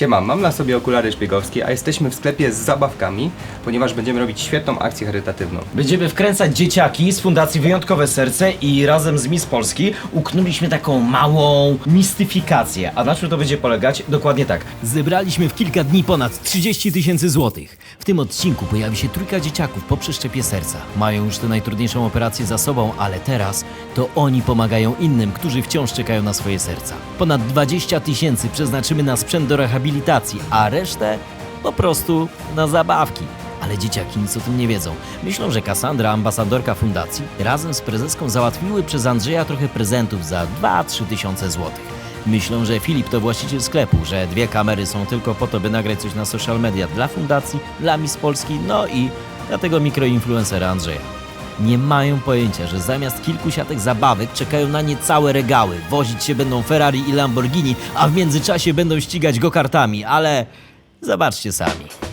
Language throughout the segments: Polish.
Siema, mam na sobie okulary szpiegowskie, a jesteśmy w sklepie z zabawkami, ponieważ będziemy robić świetną akcję charytatywną. Będziemy wkręcać dzieciaki z Fundacji Wyjątkowe Serce i razem z Miss Polski uknuliśmy taką małą mistyfikację. A na czym to będzie polegać? Dokładnie tak. Zebraliśmy w kilka dni ponad 30 tysięcy złotych. W tym odcinku pojawi się trójka dzieciaków po przeszczepie serca. Mają już tę najtrudniejszą operację za sobą, ale teraz to oni pomagają innym, którzy wciąż czekają na swoje serca. Ponad 20 tysięcy przeznaczymy na sprzęt do rehabilitacji, a resztę po prostu na zabawki. Ale dzieciaki nic o tym nie wiedzą. Myślą, że Kassandra, ambasadorka fundacji, razem z prezeską załatwiły przez Andrzeja trochę prezentów za 2-3 tysiące złotych. Myślą, że Filip to właściciel sklepu, że dwie kamery są tylko po to, by nagrać coś na social media dla fundacji, dla Miss Polski, no i dla tego mikroinfluencera Andrzeja. Nie mają pojęcia, że zamiast kilku siatek zabawek czekają na nie całe regały. Wozić się będą Ferrari i Lamborghini, a w międzyczasie będą ścigać go kartami, ale zobaczcie sami.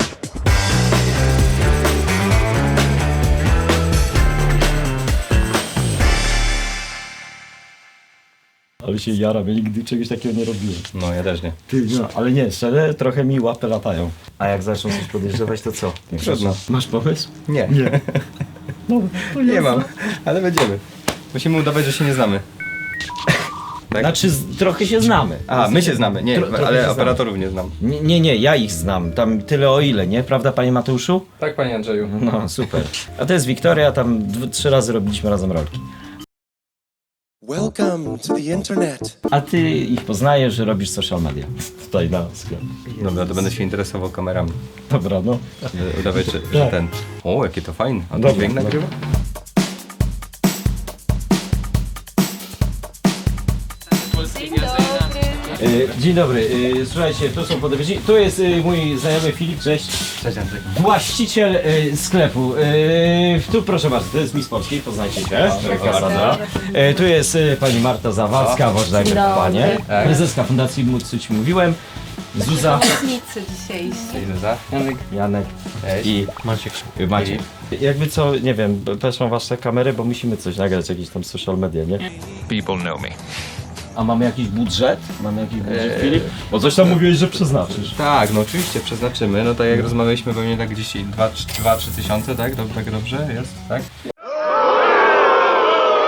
Ale się jara, ja nigdy czegoś takiego nie robiłem. No, ja też nie. Ty, no, ale nie, szczerze, trochę mi łapy latają. A jak zaczną coś podejrzewać, to co? Nie Trudno. Masz pomysł? Nie, Nie. No, to nie mam, ale będziemy. Musimy udawać, że się nie znamy. Tak? Znaczy, z, trochę się znamy. A, my się znamy, nie, Tro- trochę się ale znamy. operatorów nie znam. Nie, nie, nie, ja ich znam. Tam tyle o ile, nie? Prawda, panie Mateuszu? Tak, panie Andrzeju. No, super. A to jest Wiktoria, tam dw- trzy razy robiliśmy razem rolki. Welcome to the internet. A ty ich poznajesz, że robisz social media. Tutaj na sklep. Dobra, to będę się interesował kamerami. Dobra, no. Udawać, że, że Tak. ten... O, jakie to fajne. A to Dobra, dźwięk no. nagrywa? Y, Dzień dobry, y, słuchajcie, tu są podpowiedzi. Tu jest y, mój znajomy Filip, cześć. Cześć Andrzej. Właściciel sklepu. Tu proszę bardzo, to jest Miss Polski, poznajcie się. Y, tu jest pani Marta Zawadzka, ważna panie. Prezeska Fundacji Móc, co ci mówiłem. Zuza, Uczestnicy dzisiejsi. Cześć Zuza. Janek. Janek Cześć. i Maciek. Maciek. Jakby co, nie wiem, weszą wasze kamery, bo musimy coś nagrać, jakieś tam social media, nie? People know me. A mamy jakiś budżet? Mamy jakiś budżet, Eee. Filip? Bo coś tam mówiłeś, że przeznaczysz. Tak, no oczywiście, przeznaczymy. No tak jak rozmawialiśmy, pewnie tak gdzieś 2-3 tysiące, tak? Dob- tak dobrze jest, tak?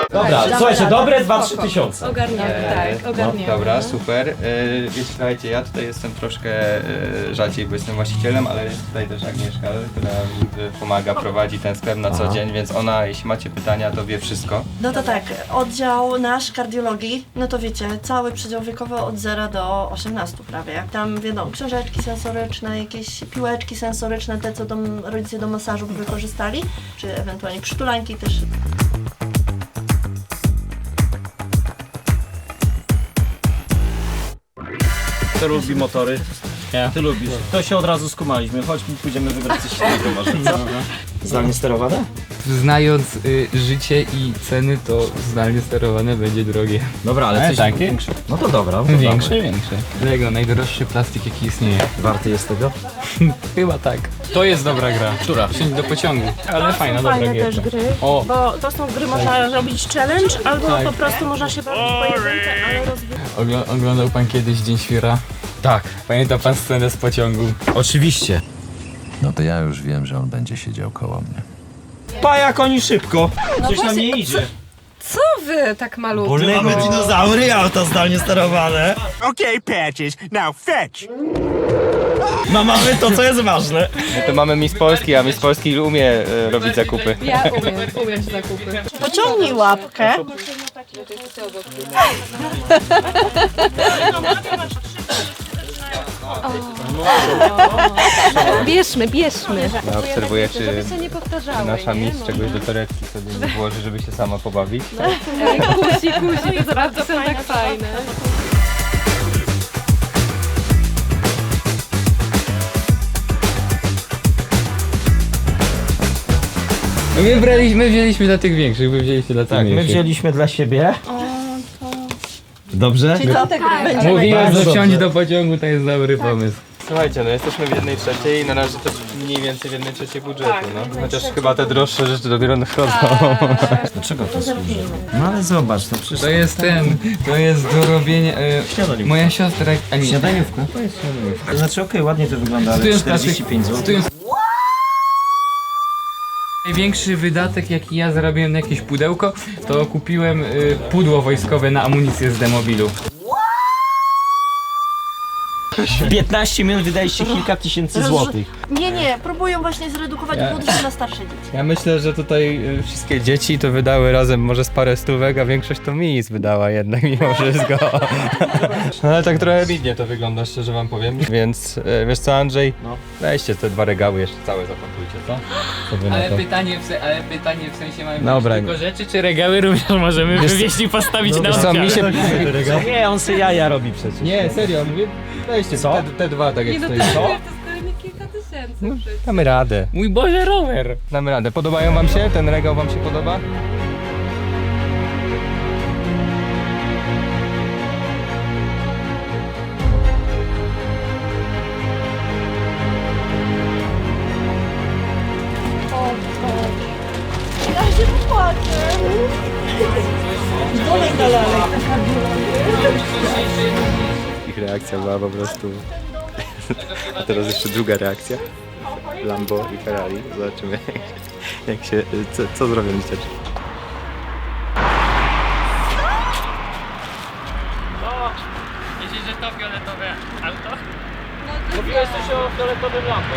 Dobra, słuchajcie, dobre 2-3 tysiące. Ogarniamy, tak, No, ogarniamy. dobra, super. Yy, wiecie, słuchajcie, ja tutaj jestem troszkę yy, rzadziej, bo jestem właścicielem, ale jest tutaj też Agnieszka, która yy, pomaga, prowadzi ten sklep na co Aha. dzień, więc ona, jeśli macie pytania, to wie wszystko. No to tak, oddział nasz kardiologii, no to wiecie, cały przedział wiekowy od 0 do 18 prawie. Tam wiadomo, książeczki sensoryczne, jakieś piłeczki sensoryczne, te co dom, rodzice do masażu by wykorzystali, czy ewentualnie przytulanki też. Kto lubi motory? Ja. Ty lubisz. To się od razu skumaliśmy. Chodźmy, pójdziemy wybrać coś innego może, co? Zdalnie sterowane? Znając y, życie i ceny, to zdalnie sterowane będzie drogie. Dobra, ale, Ale coś takie? większe. No to dobra. No to Większe, większe. Lego, najdroższy plastik jaki istnieje. Warty jest tego? Chyba tak. To jest dobra gra. Która? Wsiąść do pociągu. Ale fajna, dobra fajne gierka. też gry, O, bo to są gry, można robić challenge, albo Tak. po prostu można się bawić pojedyncze, ale rozwijać. ogl- oglądał pan kiedyś Dzień Świra? Tak. Pamięta pan scenę z pociągu? Oczywiście. No to ja już wiem, że on będzie siedział koło mnie. Pa jak oni szybko. Coś nam właśnie, nie idzie. Co wy tak malutko? Mamy dinozaury i auta zdalnie sterowane. Okay, Patches, now fetch. No mamy to, co jest ważne. My to mamy Miss Polski, a Miss Polski umie e, robić zakupy. Ja umiem, umiem się zakupy. Pociągnij łapkę. Bierzmy, bierzmy. Ja obserwuję, czy Żeby się nie powtarzały, nasza nie? Miss czegoś do torebki sobie nie włoży, żeby się sama pobawić. Ej, Kusi, kusi, te zabawki są tak fajne. My, braliśmy, my wzięliśmy dla tych większych, wy wzięliście dla tych Tak, my mniejszych. wzięliśmy dla siebie. Dobrze? Czyli to te gry będzie Mówiłem, że wsiąść do pociągu to jest dobry pomysł. Słuchajcie, no jesteśmy w jednej trzeciej i na razie też mniej więcej w jednej trzeciej budżetu, no. Chociaż chyba te droższe rzeczy dopiero nadchodzą. Do czego to służy? No ale zobacz, to przecież... To jest ten, to jest do robienia... E, Śniadaniówka. moja siostra... A nie, Śniadaniówka? To jest śniadaniówka. To znaczy okej, ładnie to wygląda, ale Cytując 45 zł. Największy wydatek jaki ja zarobiłem na jakieś pudełko, to kupiłem y, pudło wojskowe na amunicję z demobilu. 15 minut wydaliście kilka tysięcy złotych. Nie, nie, próbują właśnie zredukować Ja- budżet na starsze dzieci. Ja myślę, że tutaj y, wszystkie dzieci to wydały razem może z parę stówek, a większość to mi wydała jednak mimo wszystko. No ale tak trochę bidnie to wygląda, szczerze wam powiem. Więc y, wiesz co Andrzej? No. Weźcie te dwa regały jeszcze całe zapankujcie, co? Co wy na Ale to? pytanie, w se, ale pytanie w sensie mamy Dobra. tylko rzeczy, czy regały również możemy wywieźć i postawić na Wiesz co, mi się... Nie, on se jaja robi przecież. Nie, serio, mówię, weźcie Co? Te, te dwa tak jak no, stoi. jest Co? Przecież. Damy radę. Mój Boże, rower! Damy radę. Podobają wam się? Ten regał wam się podoba? Ja się lalek. Ich reakcja była po prostu... A teraz jeszcze druga reakcja. Lambo i Ferrari. Zobaczymy jak się... co, co zrobią dzieciaczki. Myślisz, że to fioletowe auto? Mówiłeś coś o fioletowym lampo.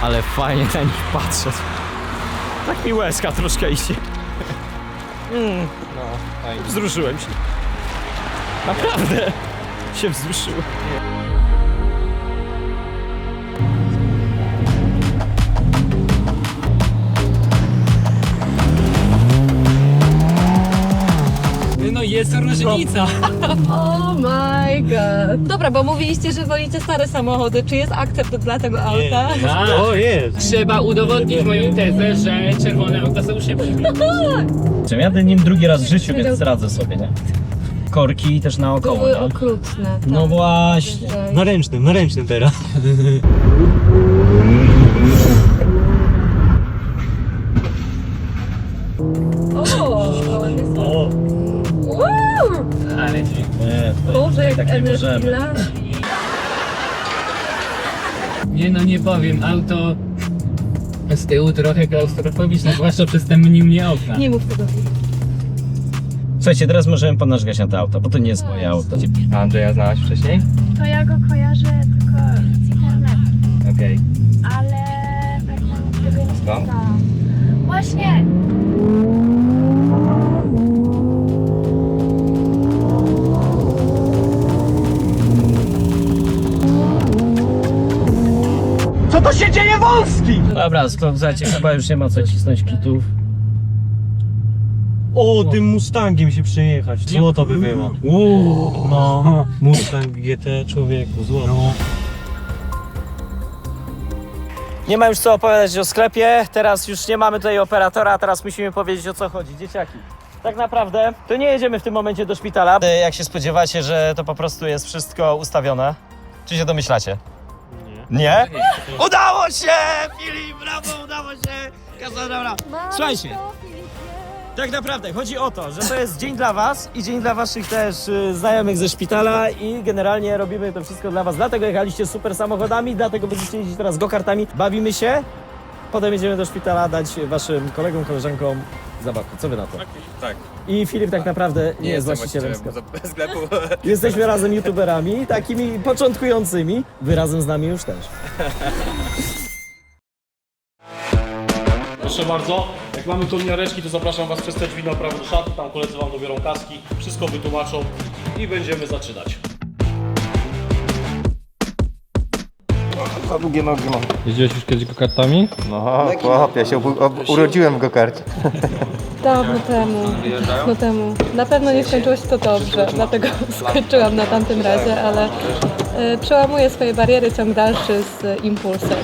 Ale fajnie na nich patrzeć. Tak mi łezka troszkę idzie. Mm, No, fajnie. wzruszyłem się. Naprawdę się wzruszyłem. Jest różnica! Oh my god. Dobra, bo mówiliście, że wolicie stare samochody. Czy jest akcept dla tego auta? O jest! Trzeba udowodnić moją tezę, że czerwone auta są szybsze. Jadę nim drugi raz w życiu, więc radzę sobie, nie? Korki też naokoło, Były nie? okrutne. Tak. No właśnie. Na ręcznym, na ręcznym teraz. nie, to Boże, jak tak nie możemy. energia. Nie no, nie powiem, auto z tyłu trochę klaustrofobiczne, zwłaszcza przez te menu mnie okna. Nie mów tego. Słuchajcie, teraz możemy ponarzgać na to auto, bo to nie jest moje auto. A Andrzeja znałaś wcześniej? To ja go kojarzę tylko z internetu, Okej. ale tak naprawdę tego nie Skąd? Właśnie! Dobra, sprawdzajcie, chyba już nie ma co cisnąć kitów. O, tym Mustangiem się przejechać. Złoto by było. Uuu, no. Mustang GT człowieku, złoto. Nie ma już co opowiadać o sklepie, teraz już nie mamy tutaj operatora, teraz musimy powiedzieć o co chodzi. Dzieciaki, tak naprawdę to nie jedziemy w tym momencie do szpitala. E, Jak się spodziewacie, że to po prostu jest wszystko ustawione? Czy się domyślacie? Nie. Udało się! Filip, brawo, udało się! Kazadora. Słuchajcie, tak naprawdę chodzi o to, że to jest dzień dla was i dzień dla waszych też y, znajomych ze szpitala i generalnie robimy to wszystko dla was. Dlatego jechaliście super samochodami, dlatego będziecie jeździć teraz go-kartami. Bawimy się, potem jedziemy do szpitala dać waszym kolegom, koleżankom zabawkę. Co wy na to? Tak. I Filip tak naprawdę nie, jest właścicielem sklepu. sklepu. Jesteśmy razem youtuberami, takimi początkującymi. Wy razem z nami już też. Proszę bardzo, jak mamy koliniareczki, to zapraszam Was przez te drzwi na prawo do szatu, tam koledzy Wam dobiorą kaski, wszystko wytłumaczą i będziemy zaczynać. Za długie nogi mam. Jeździłeś już kiedyś kartami? No, chłop, ja się ob- urodziłem w gokarcie. Dawno temu. Dawno temu. Na pewno nie skończyło się to dobrze, dlatego skończyłam na tamtym razie, ale y, przełamuję swoje bariery ciąg dalszy z y, impulsem.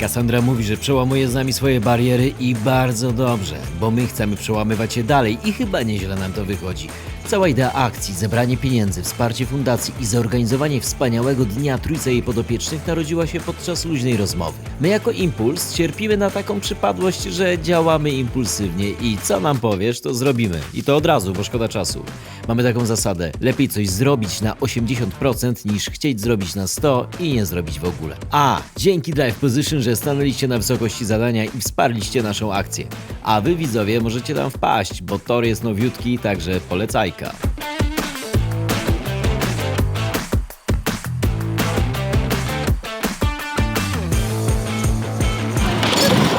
Cassandra mówi, że przełamuje z nami swoje bariery i bardzo dobrze, bo my chcemy przełamywać je dalej i chyba nieźle nam to wychodzi. Cała idea akcji, zebranie pieniędzy, wsparcie fundacji i zorganizowanie wspaniałego dnia trójce jej podopiecznych narodziła się podczas luźnej rozmowy. My jako Impuls cierpimy na taką przypadłość, że działamy impulsywnie i co nam powiesz, to zrobimy. I to od razu, bo szkoda czasu. Mamy taką zasadę, lepiej coś zrobić na 80% niż chcieć zrobić na 100 i nie zrobić w ogóle. A, dzięki Drive Position, że stanęliście na wysokości zadania i wsparliście naszą akcję. A wy widzowie możecie tam wpaść, bo tor jest nowiutki, także polecajka.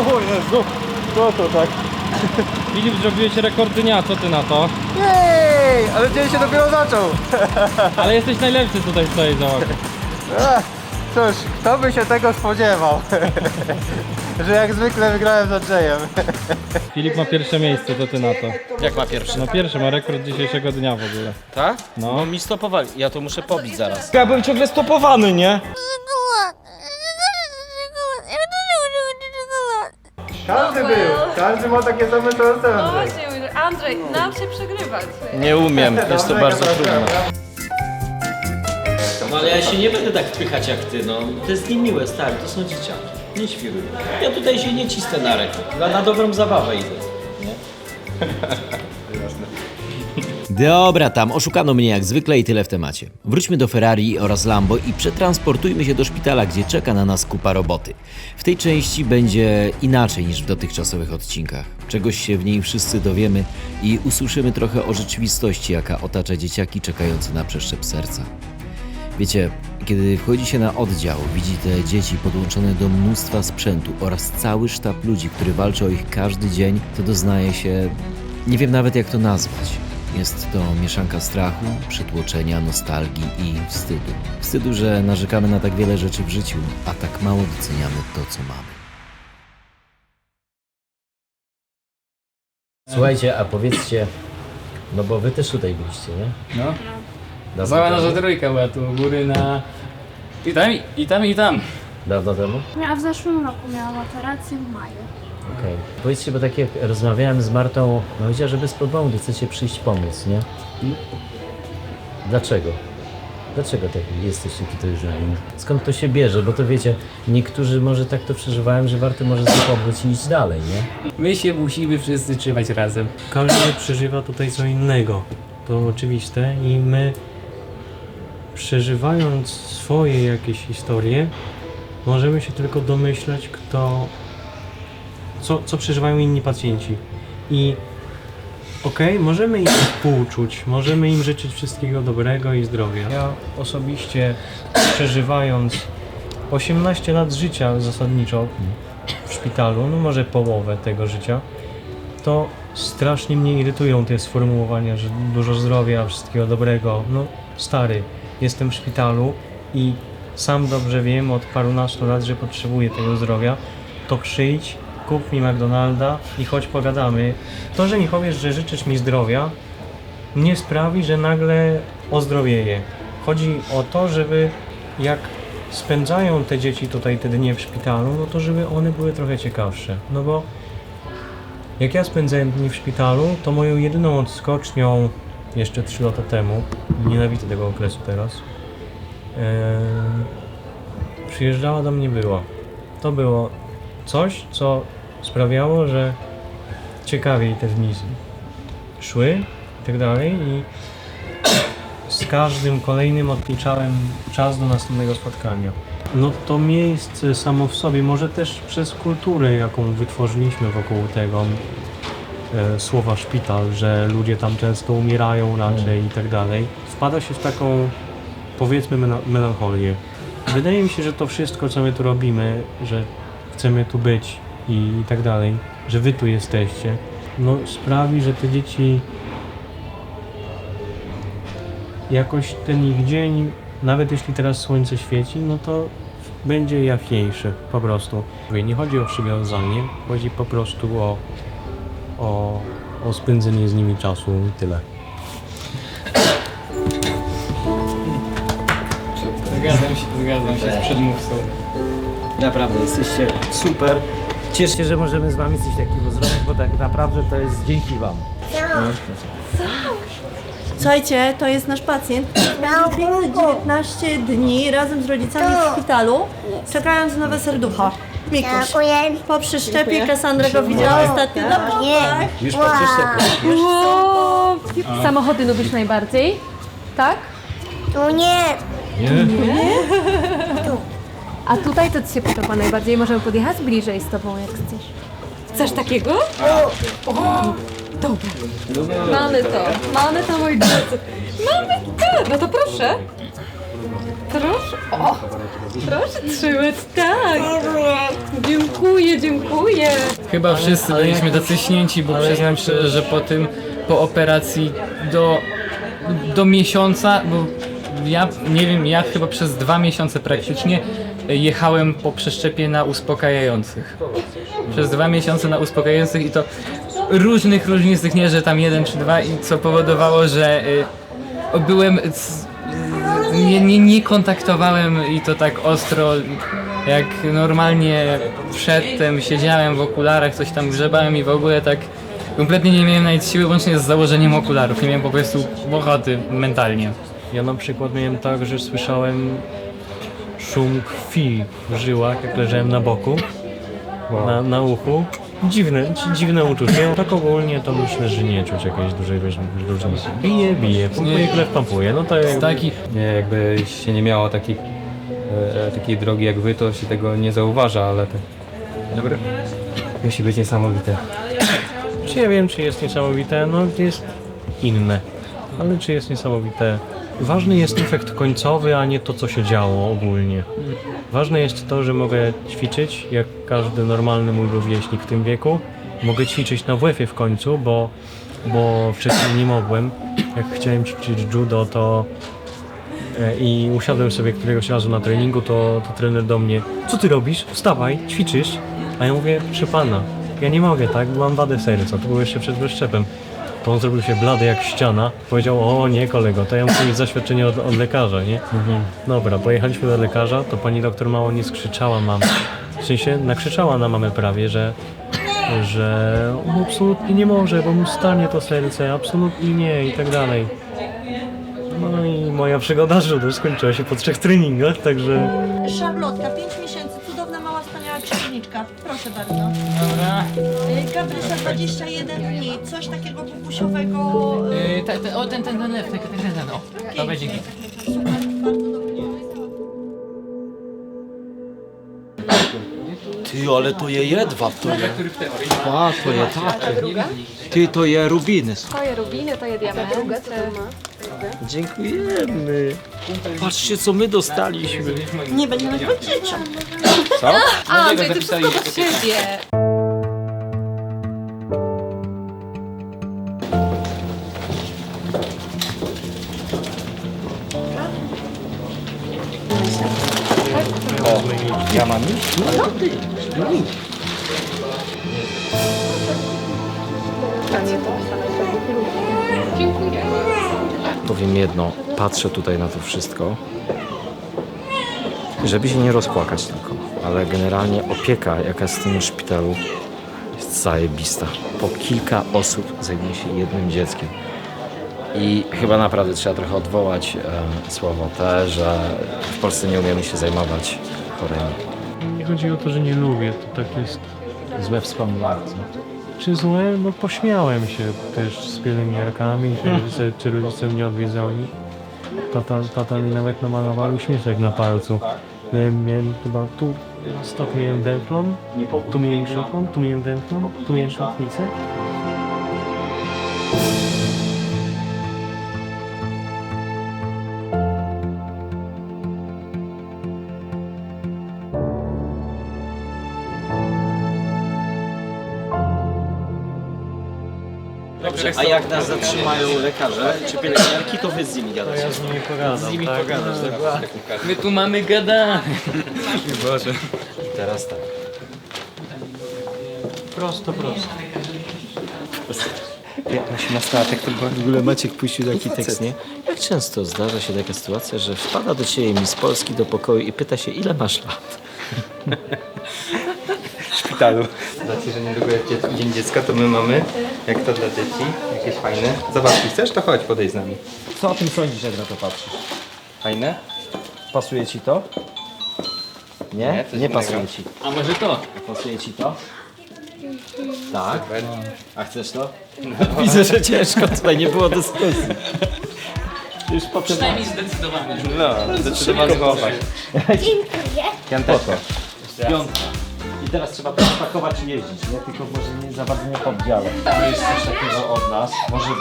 O Jezu, co to tak? Filip, zrobiłeś rekord dnia, co ty na to? Jej! Ale dzień się dopiero zaczął! Ale jesteś najlepszy tutaj w całej załodze. Ach, Cóż, kto by się tego spodziewał? Że jak zwykle wygrałem z Andrzejem. Filip ma pierwsze miejsce, co ty na to? Jak ma pierwszy? No pierwszy, ma rekord dzisiejszego dnia w ogóle. Tak? No. No mi stopowali, ja to muszę pobić zaraz. Ja byłem ciągle stopowany, nie? Każdy był, każdy ma takie same szanse, No Andrzej. właśnie, Andrzej, nam się przegrywać. Nie umiem, jest to bardzo trudne. dobra. No ale ja się nie będę tak wpychać jak ty, no. To jest niemiłe, stary, to są dzieciaki. Nie świruj. Ja tutaj się nie cisnę na rekord. Na, na dobrą zabawę idę. Dobra, tam oszukano mnie jak zwykle i tyle w temacie. Wróćmy do Ferrari oraz Lambo i przetransportujmy się do szpitala, gdzie czeka na nas kupa roboty. W tej części będzie inaczej niż w dotychczasowych odcinkach. Czegoś się w niej wszyscy dowiemy i usłyszymy trochę o rzeczywistości, jaka otacza dzieciaki czekające na przeszczep serca. Wiecie, kiedy wchodzi się na oddział, widzi te dzieci podłączone do mnóstwa sprzętu oraz cały sztab ludzi, który walczy o ich każdy dzień, to doznaje się. Nie wiem nawet jak to nazwać. Jest to mieszanka strachu, przytłoczenia, nostalgii i wstydu. Wstydu, że narzekamy na tak wiele rzeczy w życiu, a tak mało doceniamy to, co mamy. Słuchajcie, a powiedzcie, no bo wy też tutaj byliście, nie? No. Cała nasza trójka była tu u góry na... I tam, i tam, i tam. Dawno temu? A w zeszłym roku miałam operację w maju. Okej. Powiedzcie, bo tak jak rozmawiałem z Martą, no powiedziała, że bez problemu chcecie przyjść pomóc, nie? I dlaczego? Dlaczego tak jesteście tutaj żeni? Skąd to się bierze? Bo to wiecie, niektórzy może tak to przeżywają, że warto może sobie pomóc i iść dalej, nie? My się musimy wszyscy trzymać razem. Każdy przeżywa tutaj co innego. To oczywiste i my przeżywając swoje jakieś historie, możemy się tylko domyślać, kto, co, co przeżywają inni pacjenci. I okej, możemy im współczuć, możemy im życzyć wszystkiego dobrego i zdrowia. Ja osobiście przeżywając 18 lat życia zasadniczo w szpitalu, no może połowę tego życia, to strasznie mnie irytują te sformułowania, że dużo zdrowia, wszystkiego dobrego. No stary, jestem w szpitalu i sam dobrze wiem od parunastu lat, że potrzebuję tego zdrowia, to przyjdź, kup mi McDonalda i chodź pogadamy. To, że mi powiesz, że życzysz mi zdrowia, nie sprawi, że nagle ozdrowieję. Chodzi o to, żeby jak spędzają te dzieci tutaj te dnie w szpitalu, no to żeby one były trochę ciekawsze. No bo jak ja spędzałem dni w szpitalu, to moją jedyną odskocznią jeszcze 3 lata temu, nienawidzę tego okresu teraz, Eee, przyjeżdżała do mnie była. To było coś, co sprawiało, że ciekawiej te dni szły i tak dalej i z każdym kolejnym odliczałem czas do następnego spotkania. No to miejsce samo w sobie, może też przez kulturę, jaką wytworzyliśmy wokół tego e, słowa szpital, że ludzie tam często umierają raczej i tak dalej, wpada się w taką powiedzmy mela- melancholię. Wydaje mi się, że to wszystko, co my tu robimy, że chcemy tu być i, i tak dalej, że wy tu jesteście, no sprawi, że te dzieci jakoś ten ich dzień, nawet jeśli teraz słońce świeci, no to będzie jaśniejszy po prostu. Nie chodzi o przywiązanie, chodzi po prostu o, o, o spędzenie z nimi czasu i tyle. Zgadzam się, zgadzam się z przedmówcą. Naprawdę, jesteście super. Cieszę się, że możemy z wami coś takiego zrobić, bo tak naprawdę to jest dzięki wam. Słuchajcie, to jest nasz pacjent, będzie 19 dni razem z rodzicami w szpitalu, czekając na nowe serducha. Mikuś, po przyszczepie Kassandra go widziała ostatnio na. Już po przeszczepie. Wow. Samochody lubisz najbardziej? Tak? Tu nie. A tutaj to ci się podoba najbardziej? Możemy podjechać bliżej z tobą, jak chcesz. Chcesz takiego? O, dobra. Mamy to. Mamy to, moi drodzy. Mamy to. No to proszę. Proszę. O, proszę trzymać. Tak. Dziękuję, dziękuję. Chyba wszyscy byliśmy tacy śnięci, bo przyznam szczerze, że po tym, po operacji do, do miesiąca, bo ja nie wiem, ja chyba przez dwa miesiące praktycznie jechałem po przeszczepie na uspokajających. Przez dwa miesiące na uspokajających i to różnych, różnych, nie, że tam jeden czy dwa i co powodowało, że y, byłem nie, nie, nie kontaktowałem i to tak ostro, jak normalnie przedtem siedziałem w okularach, coś tam grzebałem i w ogóle tak kompletnie nie miałem nawet siły łącznie z założeniem okularów, nie miałem po prostu ochoty mentalnie. Ja na przykład miałem tak, że słyszałem szum krwi w żyłach, jak leżałem na boku, na, na uchu. Dziwne, dzi- dziwne uczucie. Tak ogólnie to myślę, że nie czuć jakiejś dużej róż- różnicy. Bije, bije, pompuje, krew pompuje. No to jak... Taki Nie, jakby się nie miało takich, e, takiej drogi jak wy, to się tego nie zauważa, ale to Dobre. musi być niesamowite. Czy ja wiem, czy jest niesamowite? No jest inne. Ale czy jest niesamowite? Ważny jest efekt końcowy, a nie to, co się działo ogólnie. Ważne jest to, że mogę ćwiczyć, jak każdy normalny mój rówieśnik w tym wieku. Mogę ćwiczyć na WF-ie w końcu, bo, bo wcześniej nie mogłem. Jak chciałem ćwiczyć judo, to e, i usiadłem sobie któregoś razu na treningu, to, to trener do mnie, co ty robisz? Wstawaj, ćwiczysz. A ja mówię, proszę pana, ja nie mogę, tak, mam wadę serca, to było jeszcze przed wyszczepem. To on zrobił się blady jak ściana, powiedział, o nie kolego, to ja muszę mieć zaświadczenie od, od lekarza, nie? Dobra, pojechaliśmy do lekarza, to pani doktor mało nie skrzyczała mam. W sensie nakrzyczała na mamę prawie, że że on absolutnie nie może, bo mu stanie to serce, absolutnie nie i tak dalej. No i moja przygoda z judo skończyła się po trzech treningach, także Szarlotka, 5 miesięcy, księżniczka. Proszę bardzo. Dobra. Y, Gabrysia, 21 dni, coś takiego bubusiowego. y, Yy, te, te, o, ten, ten, ten, ten, ten, ten, ten, o. To będzie git. Super, bardzo dobrze. Ty, ale to je jedwab, to je. A, to je takie. Ty, to je rubiny. To je rubiny, to je diamenty. Dziękujemy. Patrzcie, co my dostaliśmy. Nie będziemy nagrywać dzieciom. A, to ty wszystko do siebie. Ja mam iść? No to ty. No idź. Powiem jedno, patrzę tutaj na to wszystko, żeby się nie rozpłakać tylko, ale generalnie opieka, jaka jest w tym szpitalu, jest zajebista. Po kilka osób zajmuje się jednym dzieckiem. I chyba naprawdę trzeba trochę odwołać e, słowo te, że w Polsce nie umiemy się zajmować chorymi. nie chodzi o to, że nie lubię, to tak jest Złe wspomnienie. Czy złe, no pośmiałem się też z pielęgniarkami, czy rodzice, czy rodzice mnie odwiedzali. Tata, tata mi nawet namalował uśmieszek na palcu. Miałem, miałem chyba tu stok miałem węflon, tu miałem szopon, tu miałem węflon, tu miałem szatnicę. A jak nas zatrzymają lekarze czy pielęgniarki, to wy z nimi gadacie. Ja z nimi pogadam, Z nimi tak? pogadasz, dokładnie. My tu mamy gadane. Boże. Teraz tak. Prosto, prosto. Jak na statek, to w ogóle Maciek puścił taki tekst, nie? Jak często zdarza się taka sytuacja, że wpada do ciebie mi z Polski do pokoju i pyta się, ile masz lat? w szpitalu. Racji, że niedługo jest dziec- Dzień Dziecka, to my mamy, jak to dla dzieci, jakieś fajne zabawki. Chcesz, to chodź, podejdź z nami. Co o tym sądzisz, jak na to patrzysz? Fajne? Pasuje ci to? Nie? Nie, Nie, coś innego. pasuje ci. A może to? Pasuje ci to? Tak. Super. A chcesz to? Widzę, że ciężko, tutaj nie było dyskusji. Już potem... Przynajmniej zdecydowanie. No, zdecydowanie chłopak. Dziękuję. Piąteczka. Piątka. I teraz trzeba to spakować i jeździć, nie? Tylko może nie za bardzo nie pod dziale. To jest coś takiego od nas. Może być.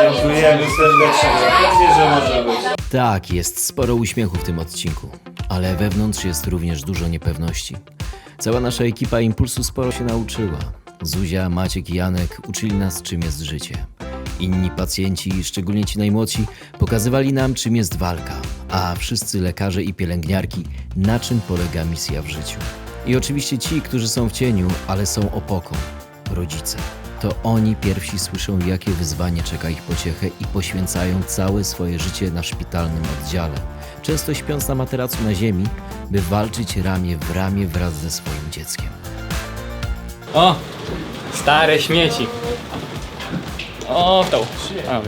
Dziękujemy serdecznie. Pewnie, że może być. Tak, jest sporo uśmiechu w tym odcinku, ale wewnątrz jest również dużo niepewności. Cała nasza ekipa Impulsu sporo się nauczyła. Zuzia, Maciek i Janek uczyli nas, czym jest życie. Inni pacjenci, szczególnie ci najmłodsi, pokazywali nam, czym jest walka, a wszyscy lekarze i pielęgniarki, na czym polega misja w życiu. I oczywiście ci, którzy są w cieniu, ale są opoką rodzice. To oni pierwsi słyszą, jakie wyzwanie czeka ich pociechę i poświęcają całe swoje życie na szpitalnym oddziale, często śpiąc na materacu na ziemi, by walczyć ramię w ramię wraz ze swoim dzieckiem. O! Stare śmieci. O, to. A,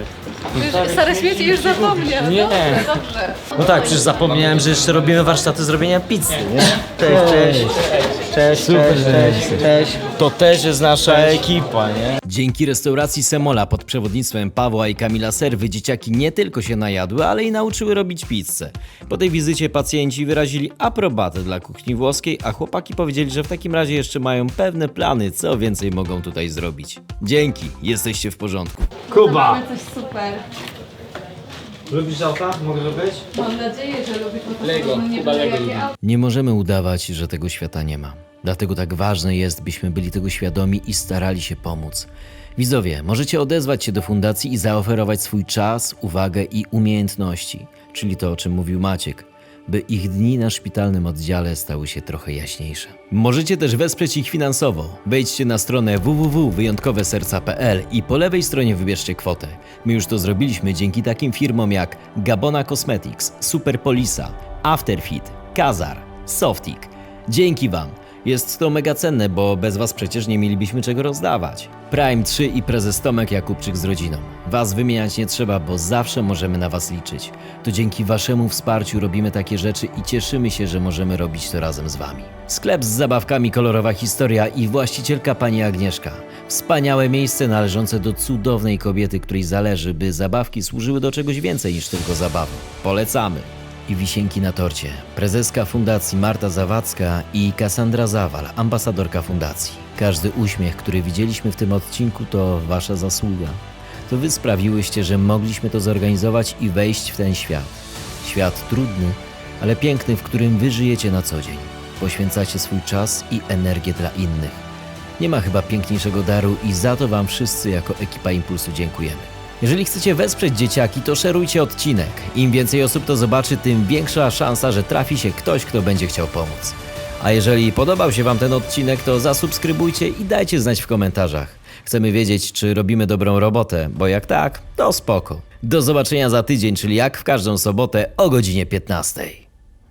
wy- Stare śmieci już zapomniał. Nie. Dobrze, dobrze. No tak, przecież zapomniałem, że jeszcze robimy warsztaty zrobienia pizzy, nie? Cześć, cześć. Cześć, Super, cześć, cześć, cześć. To też jest nasza ekipa, nie? Dzięki restauracji Semola pod przewodnictwem Pawła i Kamila Serwy dzieciaki nie tylko się najadły, ale i nauczyły robić pizzę. Po tej wizycie pacjenci wyrazili aprobatę dla kuchni włoskiej, a chłopaki powiedzieli, że w takim razie jeszcze mają pewne plany, co więcej mogą tutaj zrobić. Dzięki, jesteście w porządku. Kuba! Mamy coś super. Lubisz auta? Mogę być? Mam nadzieję, że lubisz, bo to Lego, podobno nie chyba byle Lego jakie lubi. auto. Nie możemy udawać, że tego świata nie ma. Dlatego tak ważne jest, byśmy byli tego świadomi i starali się pomóc. Widzowie, możecie odezwać się do fundacji i zaoferować swój czas, uwagę i umiejętności, czyli to, o czym mówił Maciek, by ich dni na szpitalnym oddziale stały się trochę jaśniejsze. Możecie też wesprzeć ich finansowo. Wejdźcie na stronę www.wyjątkoweserca.pl i po lewej stronie wybierzcie kwotę. My już to zrobiliśmy dzięki takim firmom jak Gabona Cosmetics, Superpolisa, Afterfit, Kazar, Softik. Dzięki Wam. Jest to mega cenne, bo bez Was przecież nie mielibyśmy czego rozdawać. Prime 3 i prezes Tomek Jakubczyk z rodziną. Was wymieniać nie trzeba, bo zawsze możemy na Was liczyć. To dzięki Waszemu wsparciu robimy takie rzeczy i cieszymy się, że możemy robić to razem z Wami. Sklep z zabawkami Kolorowa Historia i właścicielka Pani Agnieszka. Wspaniałe miejsce należące do cudownej kobiety, której zależy, by zabawki służyły do czegoś więcej niż tylko zabawy. Polecamy! I wisienki na torcie. Prezeska Fundacji Marta Zawadzka i Kassandra Zawal, ambasadorka Fundacji. Każdy uśmiech, który widzieliśmy w tym odcinku, to Wasza zasługa. To Wy sprawiłyście, że mogliśmy to zorganizować i wejść w ten świat. Świat trudny, ale piękny, w którym Wy żyjecie na co dzień. Poświęcacie swój czas i energię dla innych. Nie ma chyba piękniejszego daru i za to Wam wszyscy jako ekipa Impulsu dziękujemy. Jeżeli chcecie wesprzeć dzieciaki, to szerujcie odcinek. Im więcej osób to zobaczy, tym większa szansa, że trafi się ktoś, kto będzie chciał pomóc. A jeżeli podobał się Wam ten odcinek, to zasubskrybujcie i dajcie znać w komentarzach. Chcemy wiedzieć, czy robimy dobrą robotę, bo jak tak, to spoko. Do zobaczenia za tydzień, czyli jak w każdą sobotę o godzinie 15.